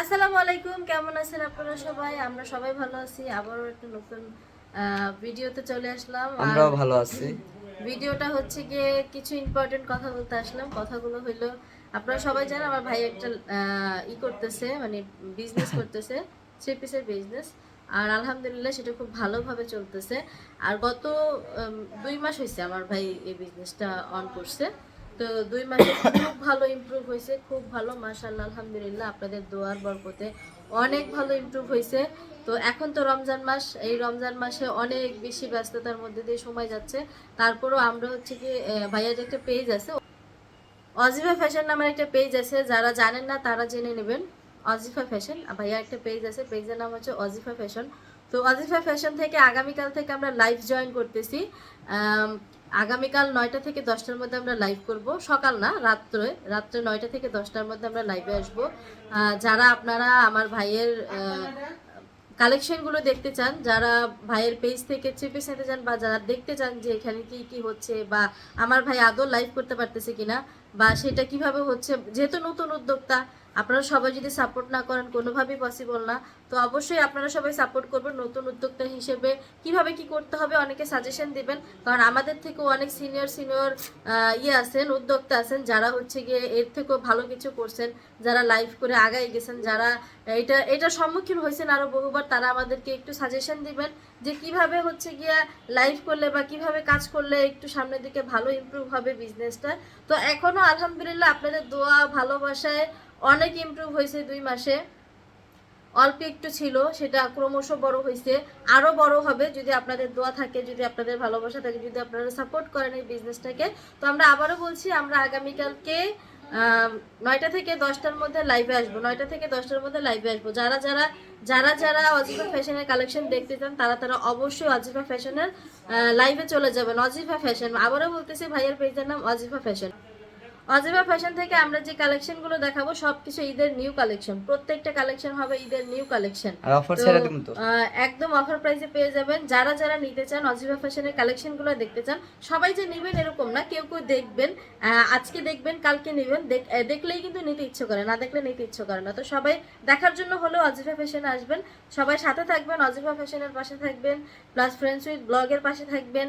আসসালামু আলাইকুম কেমন আছেন আপনারা সবাই? আমরা সবাই ভালো আছি। আবারও একটা নতুন ভিডিওতে চলে আসলাম। আমরাও ভালো আছি। ভিডিওটা হচ্ছে গিয়ে কিছু ইম্পর্টেন্ট কথা বলতে আসলাম। কথাগুলো হইল আপনারা সবাই জানেন আমার ভাই একটা ই করতেছে মানে বিজনেস করতেছে থ্রি পিসের বিজনেস আর আলহামদুলিল্লাহ সেটা খুব ভালোভাবে চলতেছে। আর গত দুই মাস হয়েছে আমার ভাই এই বিজনেসটা অন করছে। তো দুই মাসে খুব ভালো ইমপ্রুভ হয়েছে, খুব ভালো, মাশাআল্লাহ, আলহামদুলিল্লাহ, আপনাদের দোয়ার বরকতে অনেক ভালো ইমপ্রুভ হয়েছে। তো এখন তো রমজান মাস, এই রমজান মাসে অনেক বেশি ব্যস্ততার মধ্যে দিয়ে সময় যাচ্ছে। তারপরেও আমরা হচ্ছে কি ভাইয়ার একটা পেজ আছে। অজিফা ফ্যাশন নামের একটা পেজ আছে, যারা জানেন না তারা জেনে নেবেন। অজিফা ফ্যাশন ভাইয়া একটা পেজ আছে পেজের নাম হচ্ছে অজিফা ফ্যাশন তো অজিফা ফ্যাশন থেকে আগামীকাল থেকে আমরা লাইভ জয়েন করতেছি। আগামীকাল নয়টা থেকে দশটার মধ্যে আমরা লাইভ করব। সকাল না, রাত্রে রাত্রে নয়টা থেকে দশটার মধ্যে আমরা লাইভে আসব। যারা আপনারা আমার ভাইয়ের কালেকশনগুলো দেখতে চান, যারা ভাইয়ের পেজ থেকে চেপে নিতে চান বা যারা দেখতে চান যে এখানে কি কি হচ্ছে বা আমার ভাই আদৌ লাইভ করতে পারতেছে কিনা বা সেটা কীভাবে হচ্ছে, যেহেতু নতুন উদ্যোক্তা আপনারা সবাই যদি সাপোর্ট না করেন, কোনোভাবেই পসিবল না। তো অবশ্যই আপনারা সবাই সাপোর্ট করবেন নতুন উদ্যোক্তা হিসেবে। কীভাবে কি করতে হবে অনেকে সাজেশন দিবেন। কারণ আমাদের থেকেও অনেক সিনিয়র সিনিয়র ইয়ে আছেন, উদ্যোক্তা আছেন, যারা হচ্ছে গিয়ে এর থেকেও ভালো কিছু করছেন, যারা লাইভ করে আগায় গেছেন, যারা এটা এটার সম্মুখীন হয়েছেন আরও বহুবার, তারা আমাদেরকে একটু সাজেশন দিবেন যে কীভাবে হচ্ছে গিয়ে লাইভ করলে বা কীভাবে কাজ করলে একটু সামনের দিকে ভালো ইমপ্রুভ হবে বিজনেসটা তো এখনও আলহামদুলিল্লাহ আপনাদের দোয়া, ভালোবাসায় অনেক ইমপ্রুভ হয়েছে দুই মাসে। অল্প একটু ছিল, সেটা ক্রমশ বড় হয়েছে। আরও বড় হবে যদি আপনাদের দোয়া থাকে, যদি আপনাদের ভালোবাসা থাকে, যদি আপনারা সাপোর্ট করেন এই বিজনেসটাকে তো আমরা আবারও বলছি, আমরা আগামীকালকে নয়টা থেকে দশটার মধ্যে লাইভে আসব। নয়টা থেকে দশটার মধ্যে লাইভে আসব। যারা যারা যারা যারা অজিফা ফ্যাশনের কালেকশন দেখতে চান, তারা তারা অবশ্যই অজিফা ফ্যাশনের লাইভে চলে যাবেন। অজিফা ফ্যাশন আবারও বলতেছি, ভাইয়ের পেজের নাম অজিফা ফ্যাশন অজিবা ফ্যাশন থেকে আমরা যে কালেকশনগুলো দেখাবো সবকিছু ঈদের নিউ কালেকশন প্রত্যেকটা কালেকশন হবে ঈদের নিউ কালেকশন আর অফার ছেড়ে দিন তো? একদম অফার প্রাইসে পেয়ে যাবেন। যারা যারা নিতে চান অজিবা ফ্যাশনের কালেকশনগুলো দেখতে চান সবাই যে নেবেন এরকম না কেউ কেউ দেখবেন আজকে দেখবেন কালকে নেবেন দেখলেই কিন্তু নিতে ইচ্ছে করে না দেখলে নিতে ইচ্ছে করে না। তো সবাই দেখার জন্য হলেও অজিফা ফ্যাশনে আসবেন। সবাই সাথে থাকবেন অজিফা ফ্যাশনের পাশে থাকবেন প্লাস ফ্রেন্ডস উইথ ব্লগের পাশে থাকবেন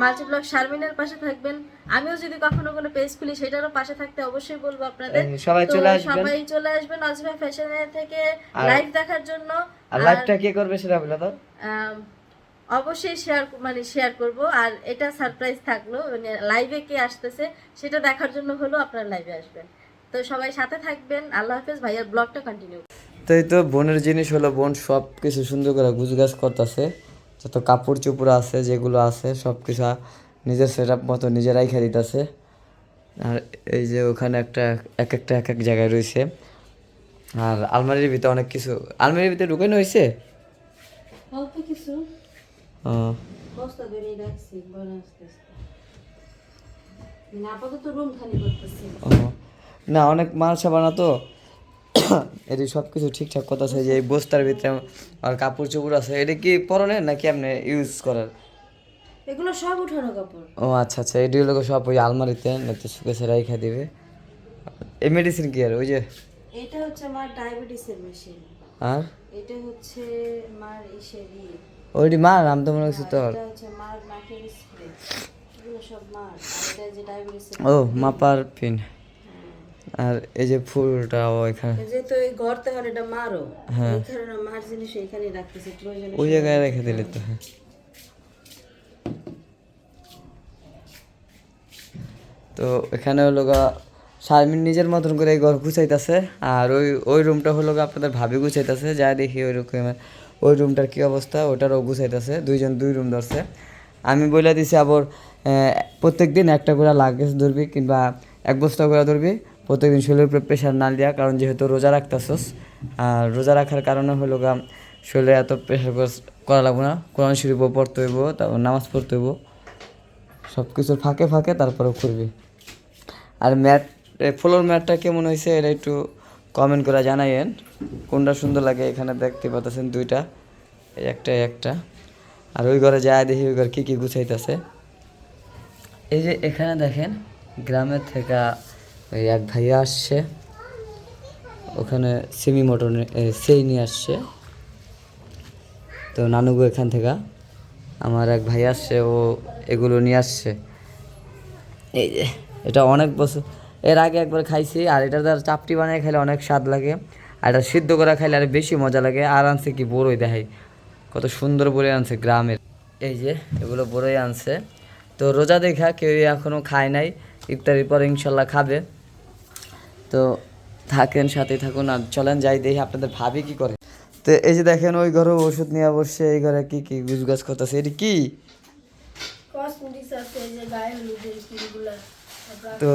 মাল্টি ব্লগ শারমিনের পাশে থাকবেন। আমিও যদি কখনো কোনো পেজ খুলি সেটারও পাশে থাকতে অবশ্যই বলব আপনাদের। সবাই তো চলে আসবেন। সবাই চলে আসবেন অজিফা ফ্যাশনের থেকে লাইভ দেখার জন্য। আর লাইভটা কে করবে সেটা বলে দাও অবশ্যই শেয়ার মানে শেয়ার করব। আর এটা সারপ্রাইজ থাকল মানে লাইভে কে আসতেছে সেটা দেখার জন্য হলো আপনারা লাইভে আসবেন। তো সবাই সাথে থাকবেন। আল্লাহ হাফেজ ভাইয়ার ব্লগটা কন্টিনিউ তো এই তো বোনের জিনিস হলো বোন সব কিছু সুন্দর করে গুজগাছ করতেছে। যত কাপড় চোপড় আছে যেগুলো আছে সব কিছু নিজের সেট আপ মতো নিজেরাই খেয়ে দিতেছে আর এই যে ওখানে একটা এক একটা এক এক জায়গায় রয়েছে। আর আলমারির ভিতরে অনেক কিছু। আলমারির ভিতরে ঢুকানো হয়েছে অল্প কিছু। মানে। না অনেক মাল সাবানা তো? এটি সব কিছু ঠিকঠাক কথা আছে যে এই বস্তার ভিতরে আর কাপড় চোপড় আছে। এটা কি পরনের নাকি আপনি ইউজ করার? এগুলো সব উঠানো কাপড়। ও আচ্ছা আচ্ছা এটি হলো সব ওই আলমারিতে নয়তো শুকেছে রাইখা দিবে। এই মেডিসিন কি আর ওই যে? এটা হচ্ছে আমার ডায়াবেটিসের মেশিন আর? এটা হচ্ছে মার ইসের ইয়ে। ওইটি মা নাম তো মনে হচ্ছে তোর। এটা হচ্ছে মার নাকের স্প্রে এগুলো সব মার এটা যে ডায়াবেটিসের ও মাপার পিন আর এই যে ফুলটা ওইখানে যেহেতু এই ঘর তাহলে এটা মারও। হ্যাঁ। এই কারণে মার জিনিস এখানে রাখতেছে প্রয়োজনে ওই জায়গায় রেখে দিলে তো হ্যাঁ। তো এখানে হলো গা শারমিন নিজের মতন করে এই ঘর গুছাইতেছে, আর ওই ওই রুমটা হলো আপনাদের ভাবি গুছাইতেছে, যা দেখি ওই রকম ওই রুমটার কী অবস্থা? ওটারও গুছাইতেছে, দুইজন দুই রুম ধরছে। আমি বলে দিছি আবার প্রত্যেক দিন একটা করে লাগেজ ধরবি কিংবা এক বস্তা করে ধরবি, প্রত্যেকদিন শরীরের উপরে প্রেশার না দেওয়া কারণ যেহেতু রোজা রাখতেছস, আর রোজা রাখার কারণে হলো গা শরীরে এত প্রেশার করা লাগবে না। কোরআন শরীফও পড়তে হইব, তারপর নামাজ পড়তে হইব সব কিছুর ফাঁকে ফাঁকে তারপরেও করবি। আর ম্যাট ফ্লোর ম্যাটটা কেমন হয়েছে এটা একটু কমেন্ট করে জানাইয়েন। কোনটা সুন্দর লাগে এখানে দেখতে পাচ্ছেন দুইটা একটা একটা। আর ওই ঘরে যায় দেখি ওই ঘর কী কী গুছাইতেছে। এই যে এখানে দেখেন, গ্রামের থেকে ওই এক ভাইয়া আসছে। ওখানে সেমি মোটর সেই নিয়ে আসছে। তো নানুগু এখান থেকে, আমার এক ভাই আসছে, ও এগুলো নিয়ে আসছে। এই যে এটা অনেক বছর, এর আগে একবার খাইছি, আর এটা তার চাপটি বানিয়ে খাইলে অনেক স্বাদ লাগে, আর এটা সিদ্ধ করে খাইলে আর বেশি মজা লাগে, আর আনছে কি বড়ই দেখাই, কত সুন্দর বড়ই আনছে গ্রামের। এই যে, এগুলো বড়ই আনছে। তো রোজা দেখা, কেউ এখনও খায় নাই, ইফতারির পর ইনশাল্লাহ খাবে। তো থাকেন সাথে থাকুন, আর চলেন যাই দেখি আপনাদের ভাবি কি করে। তো এই যে দেখেন, ওই ঘরে ওষুধ নিয়ে বসছে এই ঘরে কি কি গুছ গাছ করতেছে, এটি কি? তো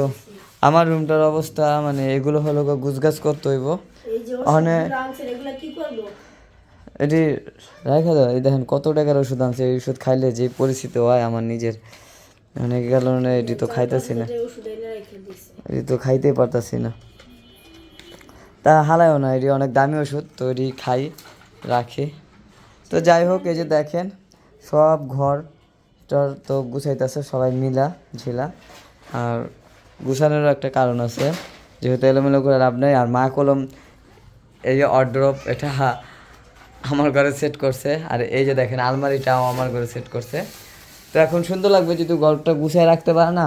আমার রুমটার অবস্থা মানে এগুলো হলো গুছ গাছ করতে হইব। এই যে ওখানে আনছেন এগুলো কি করব? এটি রাখা দাও এই দেখেন কত টাকার ওষুধ আনছে এই ওষুধ খাইলে যে পরিস্থিতি হয় আমার নিজের। মানে কারণে এটি তো খাইতেছি না। এটি তো খাইতেই পারতাছি না। তা হালায়ও না এটি অনেক দামি ওষুধ তো এটি খাই রাখি। তো যাই হোক এই যে দেখেন সব ঘর তো গুছাইতেছে সবাই মিলা ঝিলা। আর গুছানোরও একটা কারণ আছে। যেহেতু এলোমেলো করে লাভ নেই, আর মা কলম এই যে অর্ড্রপ এটা আমার ঘরে সেট করছে। আর এই যে দেখেন, আলমারিটাও আমার ঘরে সেট করছে। তো এখন সুন্দর লাগবে যদি ঘরটা গুছিয়ে রাখতে পারে না,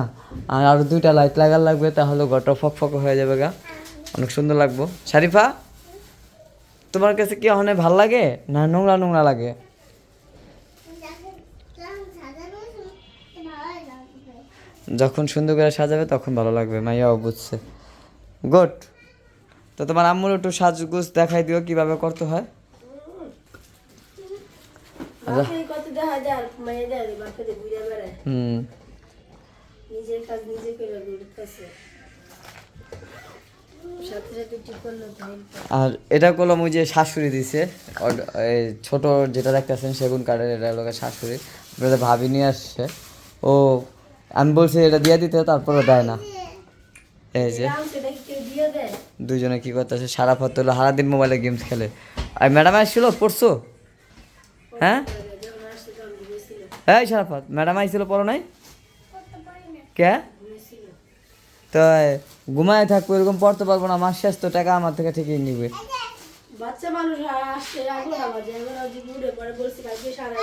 আর আরও দুইটা লাইট লাগার লাগবে, তাহলে ঘরটা ফক ফক হয়ে যাবে গা। অনেক সুন্দর লাগবো। শারিফা, তোমার কাছে কি অনেক ভালো লাগে না নোংরা নোংরা লাগে? যখন সুন্দর করে সাজাবে তখন ভালো লাগবে। মাইয়াও বুঝছে গুড তো তোমার আম্মুর একটু সাজগুজ দেখাই দিও কীভাবে করতে হয়। আচ্ছা। হুম। আর এটা করলাম ওই যে শাশুড়ি দিছে ছোট যেটা দেখতেছেন সেগুন কাঠের এটা গিয়ে শাশুড়ি। ভাবি নিয়ে আসছে। ও আমি বলছি এটা দিয়ে দিতে তারপরে দেয় না। এই যে দুজনে কি করতেছে? সারা ফত হলো সারাদিন মোবাইলে গেমস খেলে। আর ম্যাডাম আসছিল পড়ছো হ্যাঁ? এই সারাফত ম্যাডাম আইছিল পড়ো নাই? কে? তো ঘুমায় থাকব, এরকম পড়তে পারব না, মাস শেষ, তো টাকা আমার থেকে ঠিকই নিবে। বাচ্চা মানুষ আসছে যে ঘুরে পরে বলছি কালকে সাড়ে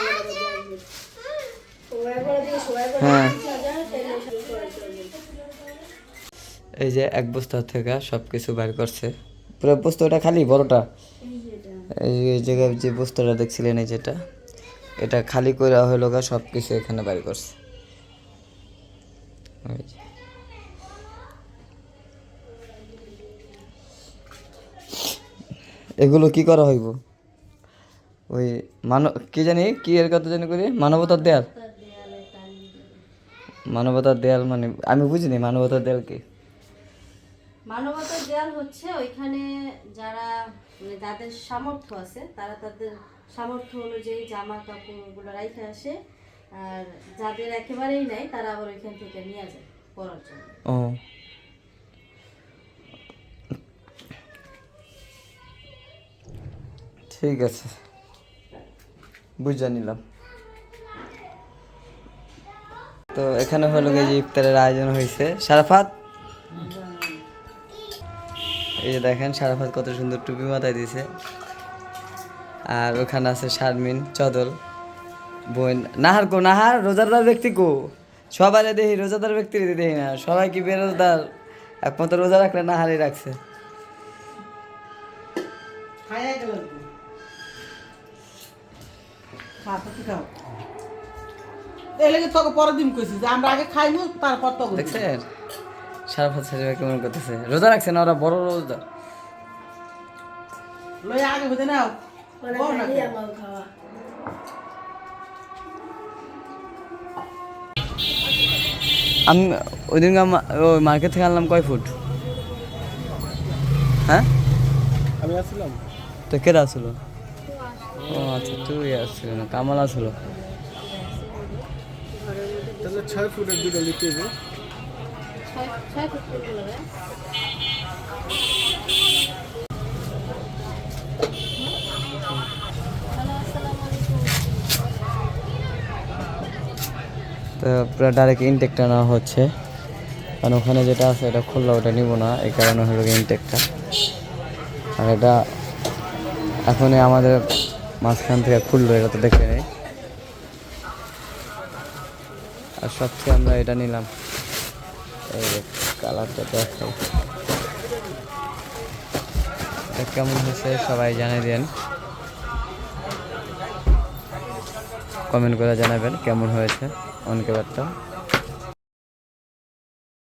হ্যাঁ। এই যে এক বস্তা থেকে সব কিছু বের করছে। পুরো বস্তাটা খালি বড়টা? এই জায়গায় যে বস্তাটা দেখছিলেন এই যেটা? এটা খালি করে হলো গা সব কিছু এখানে বের করছে। এগুলো কি করা হইব? ওই মানব কি জানি কি এর কথা জানি করি মানবতার দেয়াল? মানবতার দেয়াল মানে আমি বুঝিনি মানবতার দেয়াল কি? মানবতার দেয়াল হচ্ছে ওইখানে যারা মানে যাদের সামর্থ্য আছে তারা তাদের সামর্থ্য অনুযায়ী জামা কাপড় ওগুলো রাইখে আসে আর যাদের একেবারেই নাই তারা আবার ওইখান থেকে নিয়ে যায় পরার জন্য। ও। ঠিক আছে। বুঝে নিলাম। তো এখানে হলো গিয়ে ইফতারের আয়োজন হয়েছে। সারাফাত? এই যে দেখেন, সারাফাত কত সুন্দর টুপি মাথায় দিয়েছে আর ওখানে আছে শারমিন, চদল, বোন, নাহার কো, নাহার, রোজাদার ব্যক্তি কো? সবাই দেখি রোজাদার ব্যক্তি দেখি না। সবাই কি বেরোজদার একমাত্র রোজা রাখলে নাহারই রাখছে। তোকে পরের দিন কইছি যে আমরা আগে খাইমু তারপর তো দেখছেন? সারাফাত সারিবা কেমন করতেছে? রোজা রাখছে না ওরা? বড় রোজা। লই আগে হইতে নাও। বল না আমি ওই দিন ওই মার্কেট থেকে আনলাম কয় ফুট? হ্যাঁ? আমি আসছিলাম। তো কেরা আসলো? ও আচ্ছা তুই আসছিল না কামাল আসলো। তাহলে ছয় ফুটের দুটো হবে। তো পুরো ডাইরেক্ট ইনটেকটা নেওয়া হচ্ছে। কারণ ওখানে যেটা আছে এটা খুললে ওটা নিব না এই কারণে হলো ইনটেকটা আর এটা এখনই আমাদের মাঝখান থেকে খুললো এটা তো দেখে নেই আর সবচেয়ে আমরা এটা নিলাম। এই কালারটা দেখাই। এটা কেমন হয়েছে সবাই জানিয়ে দেন। কমেন্ট করে জানাবেন কেমন হয়েছে। অনেকে ব্যাপারটা